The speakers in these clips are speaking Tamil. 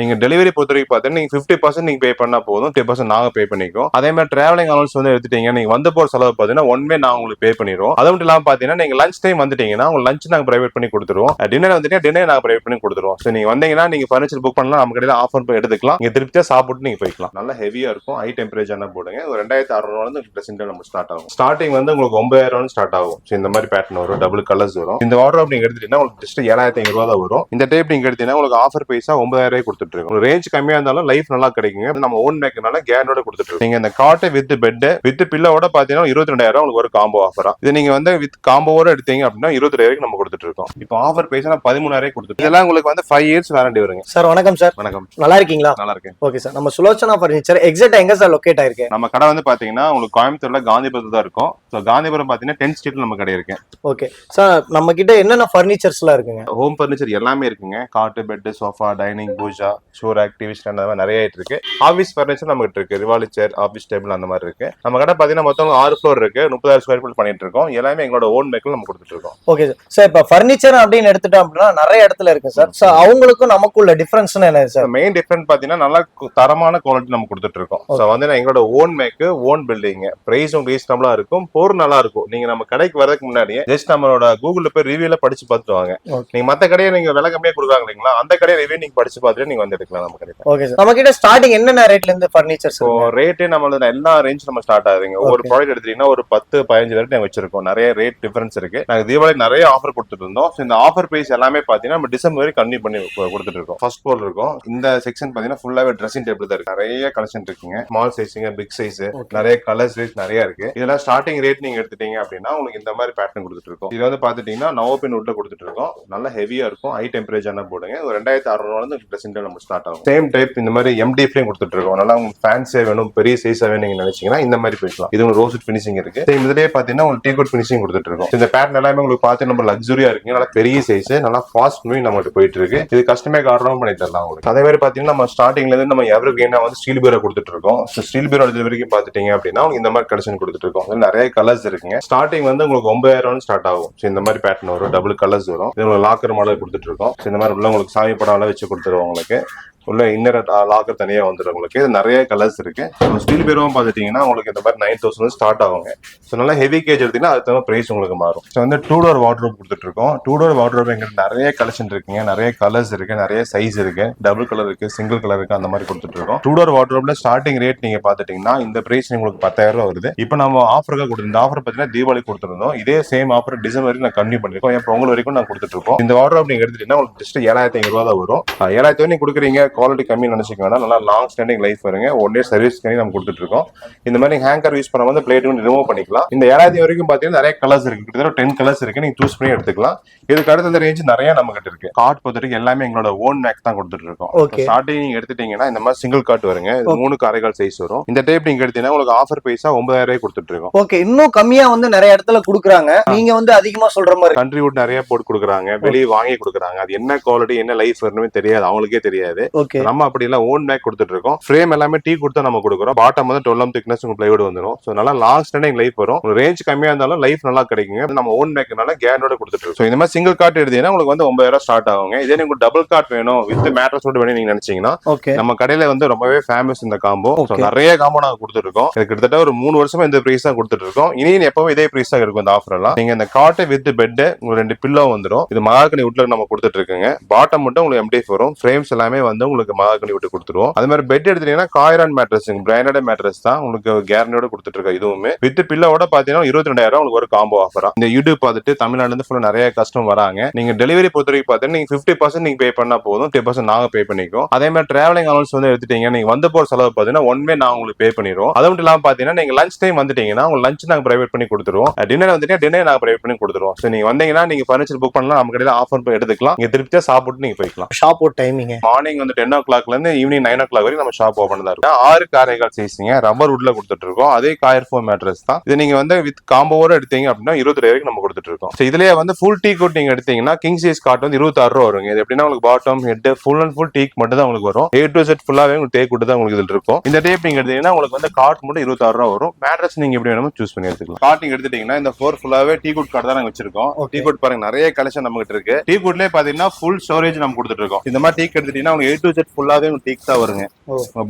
நீங்க டெலிவரி பொறுத்த வரைக்கும் பார்த்தீங்கன்னா நீங்க ஃபிஃப்டி பர்சன்ட் நீங்க பே பண்ணா போதும். டென் பர்சன்ட் நாங்க பே பண்ணிக்கோம் அதே மாதிரி டிராவலிங் அலவன்ஸ் வந்து எடுத்துட்டீங்க நீங்க வந்து போற செலவு பார்த்தீங்கன்னா ஒன் மே நான் உங்களுக்கு பே பண்ணிடுவோம். அது மட்டும் இல்லாம பாத்தீங்கன்னா நீங்க லஞ்ச் டைம் வந்துட்டீங்கன்னா உங்க லஞ்ச் நாங்க பிரைவேட் பண்ணி கொடுத்துருவோம். டின்னர் வந்துட்டீங்கன்னா டின்னர் நாங்க பிரைவேட் பண்ணி கொடுத்துருவோம். ஸோ நீங்க வந்தீங்கன்னா நீங்க ஃபர்னிச்சர் புக் பண்ணலாம். நம்ம கடையில் ஆஃபர் போய் எடுத்துக்கலாம். நீங்க திருப்தியா சாப்பிட்டு நீங்க போய்க்கலாம். நல்லா ஹெவியா இருக்கும். ஹை டெம்பரேச்சர் போடுங்க. ஒரு ரெண்டாயிரத்தி அறுநூறுவா வந்து ட்ரெஸ்ஸிங் நம்ம ஸ்டார்ட் ஆகும். ஸ்டார்டிங் வந்து உங்களுக்கு ஒன்பதாயிரம் ஸ்டார்ட் ஆகும். ஸோ இந்த மாதிரி பேட்டர்ன் வரும். டபுள் கலர்ஸ் வரும். இந்த ஆர்டர் நீங்க எடுத்துட்டீங்கன்னா உங்களுக்கு ஜஸ்ட் ஏழாயிரத்தி ஐநூறுவா தான் வரும். இந்த டைப் நீங்க எடுத்தீங்கன்னா உங்களுக்கு ஆஃபர் பைசா ஒன்பதாயிரம் ரூபாய் கொடுத்துட்டு இருக்கோம் ரேஞ்ச் கம்மியா இருந்தாலும் லைஃப் நல்லா கிடைக்குங்க. நம்ம ஓன் மேக்கனால கேரண்டோட கொடுத்துட்டு இருக்கோம் நீங்க இந்த காட்டு வித் பெட் வித் பில்லோட பாத்தீங்கன்னா இருபத்தி ரெண்டாயிரம் உங்களுக்கு ஒரு காம்போ ஆஃபரா இது நீங்க வந்து வித் காம்போவோட எடுத்தீங்க அப்படின்னா இருபத்தி ரெண்டாயிரம் நம்ம கொடுத்துட்டு இருக்கோம் இப்போ ஆஃபர் பைசா பதிமூணாயிரம் கொடுத்துட்டு இதெல்லாம் உங்களுக்கு வந்து ஃபைவ் இயர்ஸ் வாரண்டி வருங்க. சார் வணக்கம் சார் வணக்கம். நல்லா இருக்கீங்களா? நல்லா இருக்கேன். ஓகே சார் நம்ம சுலோச்சனா ஃபர்னிச்சர் எக்ஸாக்டா எங்க சார் லொகேட் ஆயிருக்கு? நம்ம கடை வந்து பாத்தீங்கன்னா உங்களுக்கு கோயம்புத்தூர்ல காந்திபுரத்துல தான் இருக்கும். ஸோ காந்திபுரம் பாத்தீங்கன்னா டென்த் ஸ்ட்ரீட்ல நம்ம கடை இருக்கு. ஓகே சார் நம்ம கிட்ட என்னென்ன ஃபர்னிச்சர்ஸ்லாம் இருக்குங்க? ஹோம் ஃபர்னிச்சர் எல்லாமே இருக்குங்க. Cot bed sofa dining pooja. Sure ஆக்டிவிஸ்ட் அந்த மாதிரி நிறைய ஐட்டம் இருக்கு. ஆஃபீஸ் ஃபர்னிச்சர் நம்ம கிட்ட இருக்கு. ரிவாலி சேர் ஆஃபீஸ் டேபிள் அந்த மாதிரி இருக்கு. நம்ம கடை பாத்தீங்கன்னா மொத்தம் ஆறு ஃப்ளோர் இருக்கு. முப்பதாயிரம் ஸ்கொயர் ஃபீட் பண்ணிட்டு இருக்கோம். எல்லாமே எங்களோட ஓன் மேக்கில் நம்ம கொடுத்துட்டு இருக்கோம். ஓகே சார் சார் இப்போ ஃபர்னிச்சர் அப்படின்னு எடுத்துட்டோம் அப்படின்னா நிறைய இடத்துல இருக்கு சார் ஸோ அவங்களுக்கும் நமக்குள்ள டிஃபரன்ஸ்னு என்ன சார் மெயின் டிஃபரெண்ட் பாத்தீங்கன்னா நல்லா தரமான குவாலிட்டி நம்ம கொடுத்துட்டு இருக்கோம். ஸோ வந்து எங்களோட ஓன் மேக்கு ஓன் பில்டிங் பிரைஸும் ரீசனபிளா இருக்கும். பொருள் நல்லா இருக்கும். நீங்க நம்ம கடைக்கு வரதுக்கு முன்னாடியே ஜஸ்ட் நம்மளோட கூகுள்ல போய் ரிவ்யூல படிச்சு பார்த்துட்டு வாங்க. Okay. நீங்க மத்த கடையை நீங்க விலை கம்மியா கொடுக்குறாங்க இல்லைங்களா அந்த கடையை ரிவ்யூ நீங்க படிச்சு பார்த்துட்டு நீங்க வந்து எடுக்கலாம் நம்ம கடையில ஓகே சார் நம்ம கிட்ட ஸ்டார்டிங் என்னென்ன ரேட்ல இருந்து ஃபர்னிச்சர்ஸ் ஸோ ரேட்டே நம்மளோட எல்லா ரேஞ்ச் நம்ம ஸ்டார்ட் ஆகுதுங்க. ஒவ்வொரு Okay. ப்ராடக்ட் எடுத்தீங்கன்னா ஒரு பத்து பதினஞ்சு வரைக்கும் நாங்கள் வச்சிருக்கோம். நிறைய ரேட் டிஃபரன்ஸ் இருக்கு. நாங்க தீபாவளி நிறைய ஆஃபர் கொடுத்துட்டு இருந்தோம். ஸோ இந்த ஆஃபர் பிரைஸ் எல்லாமே பாத்தீங்கன்னா நம்ம டிசம்பர் வரைக்கும் கன்டினியூ பண்ணி கொடுத்துட்டு இருக்கோம். ஃபர்ஸ்ட் ஃப்ளோர் இருக்கும். இந்த செக்ஷன் பாத்தீங்கன்னா ஃபுல்லாவே ட்ரெஸ்ஸிங் டேபிள் தான் இருக்கு. நிறைய கலெக்ஷன் இருக்குங்க. ஸ்மால் சைஸுங்க பிக் சைஸ் நிறைய கலர்ஸ் நிறைய இருக்கு. இதெல்லாம் ஸ்டார்டிங் ரேட் நீங்க எடுத்துட்டீங்க அப்படின்னா உங்களுக்கு இந்த மாதிரி பேட்டர்ன் கொடுத்துட்டு இருக்கோம். இது வந்து பாத்துட்டீங்கன்னா நவோபின் உட்ல கொடுத்துட்டு இருக்கோம். நல்லா ஹெவியா இருக்கும். ஹை டெம்பரேச்சர் போடுங்க. ஒரு ரெண்டாயிரத்தி அறுநூறு வந்து ட்ரெஸ்ஸிங் நம்ம ஸ்டார்ட் ஆகும். சேம் டைப் இந்த மாதிரி எம்டிஎஃப்லையும் கொடுத்துட்டு இருக்கோம். நல்லா உங்களுக்கு ஃபேன்ஸே வேணும் பெரிய சைஸாக வேணும் நீங்க நினைச்சீங்கன்னா இந்த மாதிரி போய்க்கலாம். இது உங்களுக்கு ரோஸ்ட் ஃபினிஷிங் இருக்கு. சேம் இதுலயே பார்த்தீங்கன்னா உங்களுக்கு டீ கோட் ஃபினிஷிங் கொடுத்துட்டு இருக்கோம். இந்த பேட்டர்ன் எல்லாமே உங்களுக்கு பார்த்து நம்ம லக்ஸுரியா இருக்கு. நல்லா பெரிய சைஸ் நல்லா ஃபாஸ்ட் மூவிங் நம்மகிட்ட போயிட்டு இருக்கு. இது கஸ்டமே காரணம் பண்ணி தரலாம் உங்களுக்கு. அதே மாதிரி பார்த்தீங்கன்னா நம்ம ஸ்டார்டிங்ல இருந்து நம்ம எவர் கேனா வந்து ஸ்டீல் பீரோ கொடுத்துட்டு இருக்கோம். ஸ்டீல் பீரோ இது வரைக்கும் பாத்துட்டீங்க அப்படின்னா உங்களுக்கு இந்த மாதிரி கலெக்ஷன் கொடுத்துட்டு இருக்கோம். நிறைய கலர்ஸ் இருக்குங்க. ஸ்டார்டிங் வந்து உங்களுக்கு ஒன்பதாயிரம் ஸ்டார்ட் ஆகும். So இந்த மாதிரி பேட்டர்ன் வரும். டபுள் கலர்ஸ் வரும். இது உங்களுக்கு லாக்கர் மாடல் கொடுத்துட்டு இருக்கோம். இந்த மாதிரி உள்ள உங்களுக்கு சாமி படம் எல்லாம் வச்சு கொடுத்துருவோம் உங்களுக்கு. ¿Qué? உள்ள இன்னர் லாக்கர் தனியா வந்துடும் உங்களுக்கு. இது நிறைய கலர்ஸ் இருக்கு. ஸ்டீல் பீரோவும் பார்த்துட்டிங்கன்னா உங்களுக்கு இந்த மாதிரி நைன் தௌசண்ட் ஸ்டார்ட் ஆகுங்க. ஸோ நல்லா ஹெவி கேஜ் எடுத்தீங்கன்னா அது தகுந்த பிரைஸ் உங்களுக்கு மாறும். ஸோ வந்து டூ டோர் வாட்ரோப் கொடுத்துட்டு இருக்கோம் டூ டோர் வாட்ரோப் எங்களுக்கு நிறைய கலெக்ஷன் இருக்குங்க. நிறைய கலர்ஸ் இருக்கு. நிறைய சைஸ் இருக்கு. டபுள் கலர் இருக்கு சிங்கிள் கலர் இருக்கு அந்த மாதிரி கொடுத்துட்டு இருக்கோம் டூ டோர் வாட்ரோப்ல ஸ்டார்டிங் ரேட் நீங்க பாத்துட்டீங்கன்னா இந்த பிரைஸ் உங்களுக்கு பத்தாயிரம் ரூபா வருது. இப்போ நம்ம ஆஃபருக்காக கொடுத்து இந்த ஆஃபர் பார்த்தீங்கன்னா தீபாவளி கொடுத்துருந்தோம். இதே சேம் ஆஃபர் டிசம்பர் வரைக்கும் நான் கண்டினியூ பண்ணிருக்கோம். என் பொங்கல் வரைக்கும் நான் கொடுத்துட்டு இருக்கோம் இந்த வாட்ரோப் நீங்க எடுத்துட்டீங்கன்னா உங்களுக்கு ஜஸ்ட் ஏழாயிரத்தி ஐநூறு ரூபா தான் வரும். ஏழாயிரத்தி நீங்க கொடுக்குறீங்க. குவாலிட்டி கம்மி நினைச்சுக்க வேண்டாம் நல்லா லாங் ஸ்டாண்டிங் லைஃப் வருங்க ஒன் இயர் சர்வீஸ் பண்ணி நம்ம கொடுத்துட்டு இருக்கோம் இந்த மாதிரி ஹேங்கர் யூஸ் பண்ண வந்து பிளேட் ரிமூவ் பண்ணிக்கலாம். இந்த ஏழாயிரத்தி வரைக்கும் பாத்தீங்கன்னா நிறைய கலர்ஸ் இருக்கு. கிட்டத்தட்ட டென் கலர்ஸ் இருக்கு. நீங்க சூஸ் பண்ணி எடுத்துக்கலாம். இதுக்கு அடுத்த ரேஞ்ச் நிறைய நம்ம கிட்ட இருக்கு. கார்ட் பொறுத்த வரைக்கும் எல்லாமே எங்களோட ஓன் மேக் தான் கொடுத்துட்டு இருக்கோம். ஸ்டார்டிங் நீங்க எடுத்துட்டீங்கன்னா இந்த மாதிரி சிங்கிள் கார்ட் வருங்க. மூணு காரைக்கால் சைஸ் வரும். இந்த டைப் நீங்க எடுத்தீங்கன்னா உங்களுக்கு ஆஃபர் பைசா ஒன்பதாயிரம் ரூபாய் கொடுத்துட்டு இருக்கோம் ஓகே இன்னும் கம்மியா வந்து நிறைய இடத்துல கொடுக்குறாங்க. நீங்க வந்து அதிகமா சொல்ற மாதிரி. கண்ட்ரி வுட் நிறைய போட்டு கொடுக்குறாங்க. வெளியே வாங்கி கொடுக்குறாங்க. அது என்ன குவாலிட்டி என்ன லைஃப் வரணுமே தெரியாது. அவங்களுக்கே தெரியாது. ஓகே. நம்ம அப்படி எல்லாம் ஓன் பேக் கொடுத்துட்டு இருக்கோம் ஃப்ரேம் எல்லாமே டீ கொடுத்து நம்ம கொடுக்குறோம். பாட்டம் வந்து டுவெல் திக்னஸ் உங்களுக்கு பிளைவுட் வந்துடும் ஸோ நல்லா லாங் ஸ்டாண்டிங் லைஃப் வரும். ரேஞ்ச் கம்மியா இருந்தாலும் லைஃப் நல்லா கிடைக்குங்க. நம்ம ஓன் பேக்னால கேரண்டோட கொடுத்துட்டு இருக்கோம் ஸோ இந்த மாதிரி சிங்கிள் கார்ட் எடுத்தீங்கன்னா உங்களுக்கு வந்து ஒன்பதாயிரம் ஸ்டார்ட் ஆகுங்க. இதே உங்களுக்கு டபுள் கார்ட் வேணும் வித் மேட்ரஸோட வேணும் நீங்க நினைச்சீங்கன்னா நம்ம கடையில வந்து ரொம்பவே ஃபேமஸ் இந்த காம்போ. நிறைய காம்போ நாங்க கொடுத்துட்டு இருக்கோம் இது கிட்டத்தட்ட ஒரு மூணு வருஷமா இந்த பிரைஸ் தான் கொடுத்துட்டு இருக்கோம் இனி எப்பவும் இதே பிரைஸ் தான் இருக்கும் இந்த ஆஃபர் எல்லாம். நீங்க இந்த காட்டு வித் பெட் உங்களுக்கு ரெண்டு பில்லோ வந்துடும் இது மகாகனி உட்ல நம்ம கொடுத்துட்டு இருக்குங்க பாட்டம் மட்டும் உங்களுக்கு எம்டிஎஃப் வரும். ஃப்ரேம்ஸ் எல்லாமே வந்து உங்களுக்கு மகாகனி விட்டு கொடுத்துருவோம். அது மாதிரி பெட் எடுத்தீங்கன்னா காயரான் மேட்ரஸ் பிராண்டட் மேட்ரஸ் தான் உங்களுக்கு கேரண்டியோட கொடுத்துட்டு இருக்கோம் இதுவுமே. வித் பில்லோட பாத்தீங்கன்னா இருபத்தி ரெண்டாயிரம் உங்களுக்கு ஒரு காம்போ ஆஃபரா இந்த யூடியூப் பார்த்துட்டு தமிழ்நாடுல இருந்து ஃபுல்லா நிறைய கஸ்டம் வராங்க. நீங்க டெலிவரி பொறுத்த வரைக்கும் பாத்தீங்கன்னா நீங்க ஃபிஃப்டி பர்சன்ட் நீங்க பே பண்ணா போதும். டென் பர்சன்ட் நாங்க பே பண்ணிக்கோம் அதே மாதிரி டிராவலிங் அலவன்ஸ் வந்து எடுத்துட்டீங்க நீங்க வந்து போற செலவு பாத்தீங்கன்னா ஒன் வே நான் உங்களுக்கு பே பண்ணிடுவோம் அது மட்டும் இல்லாம பாத்தீங்கன்னா நீங்க லஞ்ச் டைம் வந்துட்டீங்கன்னா உங்க லஞ்ச் நாங்க பிரைவேட் பண்ணி கொடுத்துருவோம். டின்னர் வந்துட்டீங்கன்னா டின்னர் நாங்க பிரைவேட் பண்ணி கொடுத்துருவோம். ஸோ நீங்க வந்தீங்கன்னா நீங்க ஃபர்னிச்சர் புக் பண்ணலாம். நம்ம கடையில ஆஃபர் போய் எடுத்துக்கலாம். நீங்க திருப்தியா சாப்பிட்டு நீங்க போய்க்கலாம். ஷாப் டைமிங் மார்னிங் வந்து டென் ஓ கிளாக்ல இருந்து ஈவினிங் நைன் ஓ கிளாக் வரைக்கும் நம்ம ஷாப் ஓப்பன் தான் இருக்கும். ஆறு காரைக்கால் சைஸிங்க ரப்பர் வுட்ல கொடுத்துட்டு இருக்கோம் அதே காயர் ஃபோம் மேட்ரஸ் தான். இது நீங்க வந்து வித் காம்போவோட எடுத்தீங்க அப்படின்னா இருபத்தி வரைக்கும் நம்ம கொடுத்துட்டு இருக்கோம் So இதுலயே வந்து ஃபுல் டீ கோட் நீங்க எடுத்தீங்கன்னா கிங் சைஸ் காட் வந்து இருபத்தாறு ரூபா வருங்க. இது எப்படின்னா உங்களுக்கு bottom head full and full teak மட்டும் தான் உங்களுக்கு வரும். ஏ டு செட் ஃபுல்லாவே உங்களுக்கு டேக் தான் உங்களுக்கு இதுல இருக்கும் இந்த டேப் நீங்க எடுத்தீங்கன்னா உங்களுக்கு வந்து காட் மட்டும் இருபத்தாறு ரூபா வரும். மேட்ரஸ் நீங்க எப்படி வேணுமோ சூஸ் பண்ணி எடுத்துக்கலாம். காட் நீங்க எடுத்துட்டீங்கன்னா இந்த ஃபோர் ஃபுல்லாவே டீ குட் கார்டு தான் நாங்க வச்சிருக்கோம். டீ குட் பாருங்க நிறைய கலெக்ஷன் நம்ம கிட்ட இருக்கு. டீ குட்லயே பாத்தீங்கன்னா ஃபுல் ஸ்டோரேஜ் நம்ம கொடுத்துட்டு இருக்கோம் இந்த மாதிரி டீ எடுத்துட்டீங்கன்னா உங்களுக்கு எயிட் டு செட் ஃபுல்லாவே உங்களுக்கு டீக் தான் வருங்க.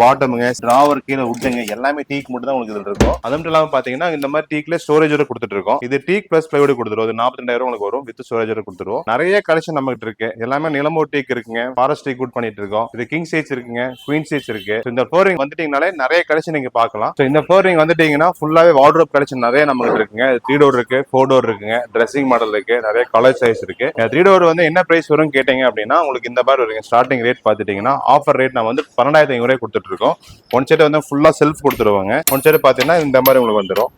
பாட்டமுங்க டிராவர் கீழே உட்டுங்க எல்லாமே டீக் மட்டும் தான் உங்களுக்கு இதுல இருக்கும். அது மட்டும் இல்லாம பாத்தீங்கன்னா இந்த மாதிரி டீக்ல ஸ்டோரேஜோட கொடுத்துட்டு இருக்கோம். இது டீக் பிளஸ் பிளைவுட் கொடுத்துருவோம் இது நாற்பத்தி ரெண்டாயிரம் உங்களுக்கு வரும். வித் ஸ்டோரேஜோட கொடுத்துருவோம். நிறைய கலெக்ஷன் நம்ம கிட்ட இருக்கு. எல்லாமே நிலமோ டீக் இருக்குங்க. ஃபாரஸ்ட் டீக் குட் பண்ணிட்டு இருக்கோம். இது கிங் சைஸ் இருக்குங்க. குயின் சைஸ் இருக்கு. இந்த ஃப்ளோரிங் வந்துட்டீங்கனாலே நிறைய கலெக்ஷன் நீங்க பார்க்கலாம். So, இந்த ஃப்ளோரிங் வந்துட்டீங்கன்னா ஃபுல்லாவே வார்ட்ரோப் கலெக்ஷன் நிறைய நம்ம கிட்ட இருக்குங்க. த்ரீ டோர் இருக்கு ஃபோர் டோர் இருக்குங்க. ட்ரெஸ்ஸிங் மாடல் இருக்கு. நிறைய கலர் சைஸ் இருக்கு. த்ரீ டோர் வந்து என்ன பிரைஸ் வரும் கேட்டீங்க அப்படின்னா உங்களுக்கு இந்த மாதிரி வருங்க. ஸ்டார்டிங் ரேட் பார்த்துட்டீங்கன்னா ஆஃபர் ரேட் நான் வந்து பன்னெண்டாயிரத்தி ஐநூறு கொடுத்துட்டு இருக்கோம். ஒன் சைடு வந்து ஃபுல்லா செல்ஃப் கொடுத்துருவாங்க ஒன் சைடு பார்த்தீங்கன்னா இந்த மாதிரி உங்களுக்கு வந்துடும்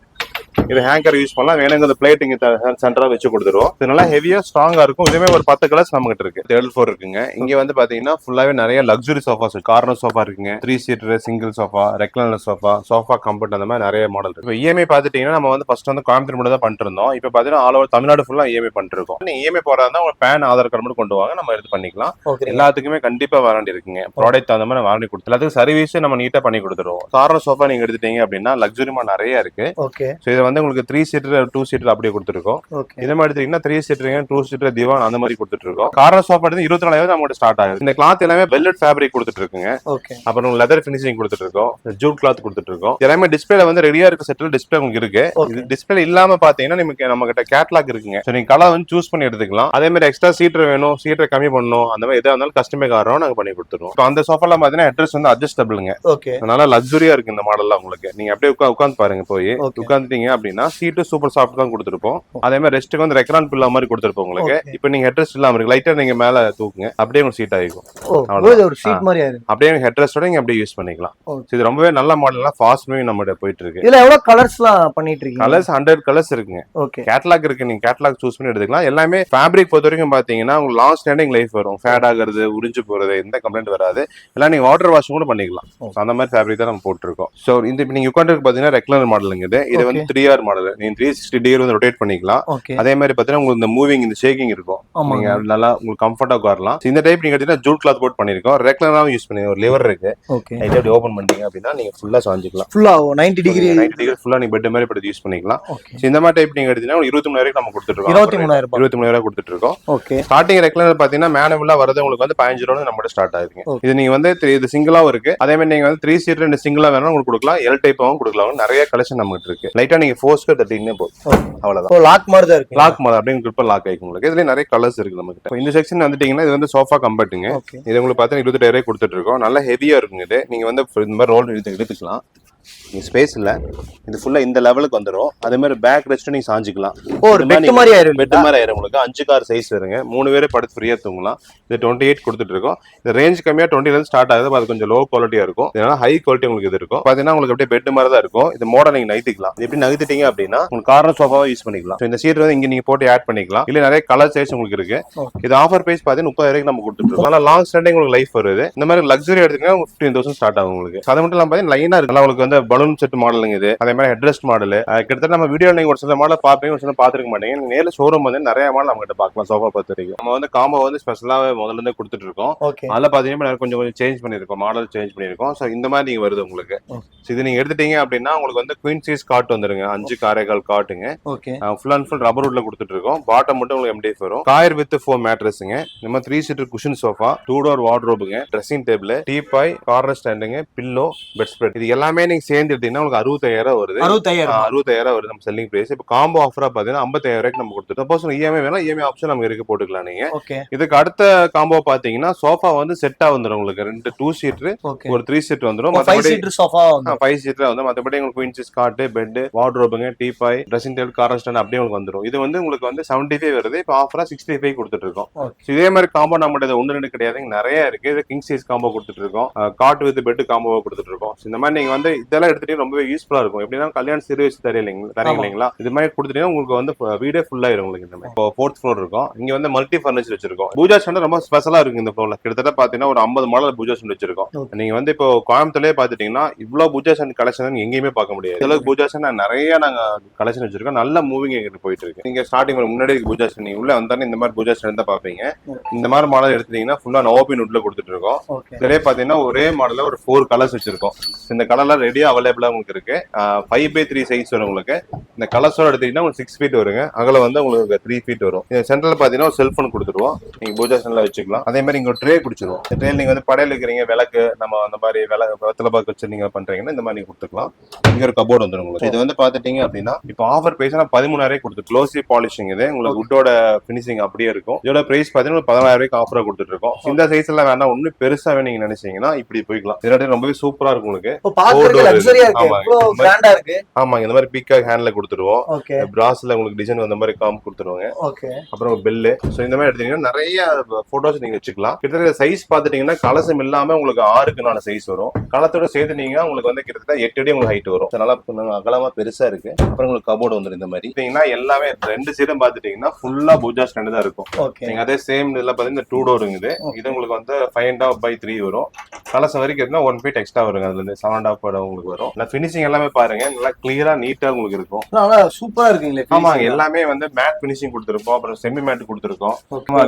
இது ஹேங்கர் யூஸ் பண்ணலாம். வேணுங்கிறது பிளேட் இங்க சென்டரா வச்சு கொடுத்துருவோம். இது நல்லா ஹெவியா ஸ்ட்ராங்கா இருக்கும். இதுவே ஒரு பத்து கலர்ஸ் நம்ம கிட்ட இருக்கு தேர்ட் ஃபோர் இருக்குங்க. இங்க வந்து பாத்தீங்கன்னா ஃபுல்லாவே நிறைய லக்ஸுரி சோஃபாஸ் கார்னர் சோஃபா இருக்குங்க. Three seater single sofa recliner sofa sofa comfort அந்த மாதிரி நிறைய மாடல் இருக்கு. இப்போ இஎம்ஐ பாத்துட்டீங்கன்னா நம்ம வந்து ஃபர்ஸ்ட் வந்து கோயம்புத்தூர் மட்டும் தான் பண்ணிட்டு இருந்தோம். இப்போ பாத்தீங்கன்னா ஆல் ஓவர் தமிழ்நாடு ஃபுல்லா இஎம்ஐ பண்ணிட்டு இருக்கோம். இஎம்ஐ போறதா இருந்தா உங்க பேன் ஆதார் கார்டு மட்டும் கொண்டு வாங்க. நம்ம எடுத்து பண்ணிக்கலாம். எல்லாத்துக்குமே கண்டிப்பா வாரண்டி இருக்குங்க. ப்ராடக்ட் தகுந்த மாதிரி வாரண்டி கொடுத்து எல்லாத்துக்கும் சர்வீஸ் நம்ம நீட்டா பண்ணி கொடுத்துருவோம். கார்னர் சோஃபா நீங்க எடுத்துட்டீங்க அப்படின்னா லக்ஸுரிமா நிறைய இருக்கு. ஓகே இது வந்து உங்களுக்கு த்ரீ சீட்டர் டூ சீட்டர் அப்படியே கொடுத்துருக்கோம். இதே மாதிரி எடுத்தீங்கன்னா த்ரீ சீட்டருங்க டூ சீட்டர் திவான் அந்த மாதிரி கொடுத்துட்டு இருக்கோம் கார்னர் சோஃபா எடுத்து இருபத்தி நாலாயிரம் நம்மகிட்ட ஸ்டார்ட் ஆகுது. இந்த கிளாத் எல்லாமே வெல்லட் ஃபேப்ரிக் கொடுத்துட்டு இருக்குங்க அப்புறம் லெதர் ஃபினிஷிங் கொடுத்துட்டு இருக்கோம் ஜூட் கிளாத் கொடுத்துட்டு இருக்கோம் எல்லாமே டிஸ்பிளேல வந்து ரெடியா இருக்க செட்டில் டிஸ்பிளே உங்களுக்கு இருக்கு. டிஸ்பிளே இல்லாம பாத்தீங்கன்னா நமக்கு நம்ம கிட்ட கேட்லாக் இருக்குங்க நீங்க கலர் வந்து சூஸ் பண்ணி எடுத்துக்கலாம். அதே மாதிரி எக்ஸ்ட்ரா சீட்டர் வேணும். சீட்டர் கம்மி பண்ணணும். அந்த மாதிரி எதா இருந்தாலும் கஸ்டமே காரம் நாங்க பண்ணி கொடுத்துருவோம். அந்த சோஃபாலாம் பாத்தீங்கன்னா அட்ரஸ் வந்து அட்ஜஸ்டபிளுங்க அதனால லக்ஸுரியா இருக்கு இந்த மாடல்லாம் உங்களுக்கு. நீங்க அப்படியே உட்கா உட்காந்து பாருங்க போய். உட்காந்துட்டீங்க அப்படின்னா சீட்டு சூப்பர் சாஃப்ட் தான் கொடுத்துருப்போம். அதே மாதிரி ரெஸ்ட்டுக்கு வந்து ரெக்ரான் பில்லா மாதிரி கொடுத்துருப்போம் உங்களுக்கு. இப்போ நீங்க ஹெட்ரஸ் இல்லாம இருக்கு லைட்டா நீங்க மேல தூக்குங்க. அப்படியே உங்களுக்கு சீட் ஆகிக்கும். ஒரு மாதிரி ஆயிருக்கு அப்படியே ஹெட்ரஸோட நீங்க அப்படியே யூஸ் பண்ணிக்கலாம். இது ரொம்பவே நல்ல மாடல்லாம் ஃபாஸ்ட் மூவிங் நம்ம போயிட்டு இருக்கு இதுல எவ்வளவு கலர்ஸ்லாம் பண்ணிட்டு இருக்கீங்க? கலர்ஸ் ஹண்ட்ரட் கலர்ஸ் இருக்குங்க. ஓகே கேட்லாக் இருக்கு. நீங்க கேட்லாக் சூஸ் பண்ணி எடுத்துக்கலாம். எல்லாமே ஃபேப்ரிக் பொறுத்த வரைக்கும் பாத்தீங்கன்னா உங்களுக்கு லாங் ஸ்டாண்டிங் லைஃப் வரும். ஃபேட் ஆகுறது உறிஞ்சு போறது எந்த கம்ப்ளைண்ட் வராது. எல்லாம் நீங்க வாட்டர் வாஷ் கூட பண்ணிக்கலாம். அந்த மாதிரி ஃபேப்ரிக் தான் நம்ம போட்டிருக்கோம். ஸோ இந்த நீங்க உட்காந்து பாத்தீங்கன்னா ரெக்லர் மாடலுங்க இது. இது வந்து த்ரீ ஆர் மாடல் நீங்க த்ரீ சிக்ஸ்டி டிகிரி வந்து ரொட்டேட் பண்ணிக்கலாம். அதே மாதிரி பாத்தீங்கன்னா உங்களுக்கு இந்த மூவிங் இந்த ஷேக்கிங் இருக்கும். நீங்க நல்லா உங்களுக்கு கம்ஃபர்ட்டா உட்காரலாம். இந்த டைப் நீங்க எடுத்தீங்கன்னா ஜூட் கிளாத் போட் பண்ணிருக்கோம் ரெக்லராவும் யூஸ் பண்ணி ஒரு லிவர் இருக்கு. லைட்டா அப்படி ஓபன் பண்ணிட்டீங்க அப்படின்னா நீங்க ஃபுல்லா சாஞ்சிக்கலாம். ஃபுல்லா 90 டிகிரி நைன்டி டிகிரி ஃபுல்லா நீங்க பெட் மாதிரி படுத்து யூஸ் பண்ணிக்கலாம். இந்த மாதிரி டைப் நீங்க எடுத்தீங்கன்னா இருபத்தி மூணு வரைக்கும் நம்ம கொடுத்துட்டு இருக்கோம் இருபத்தி மூணாயிரம் இருபத்தி மூணு ரூபாய் கொடுத்துட்டு இருக்கோம் ஓகே ஸ்டார்டிங் ரெக்லர் பாத்தீங்கன்னா மேனுவலா வரது உங்களுக்கு வந்து பதினஞ்சு ரூபா நம்ம ஸ்டார்ட் ஆகுதுங்க. இது நீங்க வந்து இது சிங்கிளாவும் இருக்கு. அதே மாதிரி நீங்க வந்து த்ரீ சீட் ரெண்டு சிங்கிளா வேணாலும் உங்களுக்கு கொடுக்கலாம். எல் டைப்பாவும் கொடுக்கலாம். நிறைய கலெக்ஷன் நம்ம இருக்கு. லைட்டா நீங்க ஃபோர்ஸ்க்கு தட்டிங்கன்னே போதும் அவ்வளவுதான். லாக் மாதிரி தான் இருக்கு லாக் மாதிரி அப்படின்னு கிளிப்பர் லாக் ஆயிக்கும் உங்களுக்கு. இதுல நிறைய கலர்ஸ் இருக்கு நம்ம கிட்ட இந்த செக்ஷன் வந்துட்டீங்கன்னா இது வந்து சோஃபா கம்பர்ட்டுங்க இது உங்களுக்கு பார்த்தா இருபத்தெட்டாயிரம் கொடுத்துட்டு இருக்கோம். நல்லா ஹெவியா இருக்குங்க இது. நீங்க வந்து இந்த மாதிரி ரோல் எடுத்து எடுத்துக்கலாம். நீங்க ஸ்பேஸ் இல்ல. இது ஃபுல்லா இந்த லெவலுக்கு வந்துரும். அதே மாதிரி பேக் ரெஸ்ட் நீங்க சாஞ்சிக்கலாம். ஓ ஒரு பெட் மாதிரி ஆயிரும் பெட் மாதிரி ஆயிரும் உங்களுக்கு. அஞ்சு கார் சைஸ் வருங்க. மூணு பேரே படுத்து ஃப்ரீயா தூங்கலாம். இது டுவெண்ட்டி எயிட் கொடுத்துட்டு இருக்கோம். இது ரேஞ்ச் கம்மியா டுவெண்ட்டில இருந்து ஸ்டார்ட் ஆகுது. அது கொஞ்சம் லோ குவாலிட்டியா இருக்கும். இதனால ஹை குவாலிட்டி உங்களுக்கு இது இருக்கும். பாத்தீங்கன்னா உங்களுக்கு அப்படியே பெட் மாதிரி தான் இருக்கும். இது மோட நீங்க நைத்திக்கலாம் இது எப்படி நகர்த்திட்டீங்க அப்படின்னா உங்களுக்கு கார்னர் சோஃபாவை யூஸ் பண்ணிக்கலாம். இந்த சீட் வந்து இங்க நீங்க போட்டு ஆட் பண்ணிக்கலாம். இல்ல நிறைய கலர் சைஸ் உங்களுக்கு இருக்கு. இது ஆஃபர் பிரைஸ் பாத்தீங்கன்னா முப்பதாயிரம் நம்ம கொடுத்துட்டு இருக்கோம். நல்லா லாங் ஸ்டாண்டிங் உங்களுக்கு லைஃப் வருது. இந்த மாதிரி லக்ஸரி எடுத்தீங்கன்னா ஃபிஃப்டீன் தௌசண்ட் ஸ்டார்ட் ஆகும் உங்களுக்கு. அது மட்டும் இல்லாம பாத்தீங்கன்னா லைனா இருக்கு. உங்களுக்கு வந்து பலூன் செட் மாடலுங்க இது. அதே மாதிரி ஹெட்ரெஸ்ட் மாடல் கிட்டத்தட்ட நம்ம வீடியோ நீங்க ஒரு சில மாடல் பார்ப்பீங்க ஒரு சில பாத்துருக்க மாட்டீங்க. நேர்ல ஷோரூம் வந்து நிறைய மாடல் நம்ம கிட்ட பார்க்கலாம் சோஃபா பொறுத்த வரைக்கும். நம்ம வந்து காம்போ வந்து ஸ்பெஷலாக முதல்ல இருந்தே கொடுத்துட்டு இருக்கோம். அதில் பார்த்தீங்கன்னா கொஞ்சம் கொஞ்சம் சேஞ்ச் பண்ணியிருக்கோம் மாடல் சேஞ்ச் பண்ணியிருக்கோம். ஸோ இந்த மாதிரி நீங்க வருது உங்களுக்கு. ஸோ இது நீங்க எடுத்துட்டீங்க அப்படின்னா உங்களுக்கு வந்து குயின் சைஸ் காட் வந்துருங்க. அஞ்சு காரைக்கால் காட்டுங்க ஃபுல் அண்ட் ஃபுல் ரப்பர் வுட்ல கொடுத்துட்டு இருக்கோம். பாட்டம் மட்டும் உங்களுக்கு எம்டிஎஃப் வரும். காயர் வித் ஃபோர் மேட்ரஸுங்க மாதிரி three seater cushion sofa two door வார்ட்ரோபுங்க dressing table teapoy corner ஸ்டாண்டுங்க பில்லோ பெட் ஸ்ப்ரெட் இது எல்லாமே நீங்க சேர்ந்து எடுத்தீங்கன்னா உங்களுக்கு அறுபத்தாயிரம் வருது. அறுபத்தாயிரம் அறுபத்தாயிரம் வருது நம்ம செல்லிங் பிரைஸ் இப்போ காம்போ ஆஃபரா பாத்தீங்கன்னா ஐம்பத்தாயிரம் ரூபாய்க்கு நம்ம கொடுத்துருக்கோம் சப்போஸ் இஎம்ஐ வேணா இஎம்ஐ ஆப்ஷன் நமக்கு இருக்கு போட்டுக்கலாம் நீங்க. இதுக்கு அடுத்த காம்போ பாத்தீங்கன்னா சோஃபா வந்து செட்டா வந்துடும் உங்களுக்கு. ரெண்டு டூ ஓகே ஒரு த்ரீ சீட் வந்துடும் ஃபைவ் சீட்டர் வந்து மற்றபடி உங்களுக்கு queen size cot bed வார்ட்ரோபுங்க teapoy dressing table corner stand அப்படியே உங்களுக்கு வந்துடும் இது வந்து உங்களுக்கு வந்து செவன்டி ஃபைவ் வருது. இப்போ ஆஃபரா சிக்ஸ்டி ஃபைவ் கொடுத்துட்டு இருக்கோம். இதே மாதிரி காம்போ நம்மகிட்ட ஒன்று ரெண்டு கிடையாது நிறைய இருக்கு. இது கிங் சைஸ் காம்போ கொடுத்துட்டு இருக்கோம். காட் வித் பெட் காம்போ கொடுத்துட்டு இருக்கோம். இந்த மாதிரி நீங்க வந்து இதெல்லாம் எடுத்துட்டு ரொம்பவே யூஸ்ஃபுல்லா இருக்கும். எப்படின்னா கல்யாண சிறு வயசு தரீங்க ஆமா. இல்லைங்களா? இது மாதிரி கொடுத்துட்டீங்கன்னா உங்களுக்கு வந்து வீடே ஃபுல் ஆயிரும் உங்களுக்கு இந்த மாதிரி. இப்போ ஃபோர்த் ஃப்ளோர் இருக்கும். இங்க வந்து மல்டி ஃபர்னிச்சர் வச்சிருக்கோம். பூஜா ஸ்டாண்ட் ரொம்ப ஸ்பெஷலா இருக்கு இந்த ஃப்ளோர்ல கிட்டத்தட்ட பாத்தீங்கன்னா ஒரு ஐம்பது மாடல் பூஜா ஸ்டாண்ட் வச்சிருக்கோம். Okay. நீங்க வந்து இப்போ கோயம்புத்தூர்லயே பாத்துட்டீங்கன்னா இவ்வளவு பூஜா ஸ்டாண்ட் கலெக்ஷன் எங்கேயுமே பார்க்க முடியாது. அளவுக்கு பூஜா ஸ்டாண்ட் நிறைய நாங்க கலெக்ஷன் வச்சிருக்கோம். நல்ல மூவிங் எங்கிட்ட போயிட்டு இருக்கு. நீங்க ஸ்டார்டிங் முன்னாடி பூஜா ஸ்டாண்ட் நீங்க உள்ள வந்தானே இந்த மாதிரி பூஜா ஸ்டாண்ட் தான் பாப்பீங்க. இந்த மாதிரி மாடல் எடுத்துட்டீங்கன்னா ஃபுல்லா நோபின் உட்ல கொடுத்துட்டு இருக்கோம். இதுலயே பாத்தீங்கன்னா ஒரே மாடல்ல ஒரு ஃபோர் கலர்ஸ் வச்சிருக்கோம். இந்த கலர்லாம் ரெடி ரெடியா அவைலபிளா உங்களுக்கு இருக்கு. ஃபைவ் பை த்ரீ சைஸ் வரும் உங்களுக்கு. இந்த கலர்ஸோட எடுத்தீங்கன்னா உங்களுக்கு சிக்ஸ் ஃபீட் வருங்க. அகல வந்து உங்களுக்கு த்ரீ ஃபீட் வரும். இந்த சென்டர்ல பாத்தீங்கன்னா ஒரு செல்போன் கொடுத்துருவோம் நீங்க பூஜா சென்ல வச்சுக்கலாம். அதே மாதிரி இங்க ட்ரே பிடிச்சிருவோம் இந்த ட்ரே நீங்க வந்து படையில இருக்கிறீங்க விளக்கு நம்ம அந்த மாதிரி விளக்கு வெத்தலை பாக்கு வச்சு நீங்க பண்றீங்கன்னா இந்த மாதிரி கொடுத்துக்கலாம். இங்க ஒரு கபோர்டு வந்துரும் உங்களுக்கு. இது வந்து பாத்துட்டீங்க அப்படின்னா இப்போ ஆஃபர் பிரைஸ் பதிமூணாயிரம் கொடுத்து க்ளோசி பாலிஷிங் இது. உங்களுக்கு வுட்டோட ஃபினிஷிங் அப்படியே இருக்கும். இதோட பிரைஸ் பாத்தீங்கன்னா பதினாயிரம் ரூபாய்க்கு ஆஃபரா கொடுத்துட்டு இருக்கோம். இந்த சைஸ் எல்லாம் வேணா ஒண்ணு பெருசா வேணும் நீங்க நினைச்சீங்கன்னா இப்படி போய்க்கலாம். இதோட ரொம்பவே சூப்பரா இருக்கும் உங்களுக்கு. லக்ஸரியா இருக்கு. ஆமாங்க. இவ்வளவு கிராண்டா இருக்கு? ஆமாங்க இந்த மாதிரி பீக்காக் ஹேண்ட்ல கொடுத்துருவோம் பிராஸ்ல உங்களுக்கு டிசைன் வந்த மாதிரி காம் கொடுத்துருவாங்க. ஓகே அப்புறம் பெல்லு ஸோ இந்த மாதிரி எடுத்தீங்கன்னா நிறைய போட்டோஸ் நீங்க வச்சுக்கலாம். கிட்டத்தட்ட சைஸ் பார்த்துட்டீங்கன்னா கலசம் இல்லாம உங்களுக்கு ஆறுக்குனான சைஸ் வரும். களத்தோட சேர்த்துனீங்கன்னா உங்களுக்கு வந்து கிட்டத்தட்ட எட்டு அடி உங்களுக்கு ஹைட் வரும். நல்லா அகலமா பெருசா இருக்கு. அப்புறம் உங்களுக்கு கபோர்டு வந்துடும் இந்த மாதிரி. எல்லாமே ரெண்டு சைடும் பார்த்துட்டீங்கன்னா ஃபுல்லா பூஜா ஸ்டாண்டு தான் இருக்கும். நீங்க அதே சேம் இதுல பாத்தீங்கன்னா டூ டோர் இருக்குது. இது உங்களுக்கு வந்து five and half by three வரும். கலசம் வரைக்கும் ஒன் ஃபீட் எக்ஸ்ட்ரா வருங்க. அதுல இருந்து செவன் அண்ட் ஆஃப் உங்களுக்கு வரும். நான் ஃபினிஷிங் எல்லாமே பாருங்க. நல்லா கிளியரா நீட்டா உங்களுக்கு இருக்கும். நல்லா சூப்பரா இருக்குங்களே ஆமாங்க. எல்லாமே. வந்து மேட் ஃபினிஷிங் கொடுத்துருக்கோம். அப்புறம் செமி மேட் கொடுத்துருக்கோம்.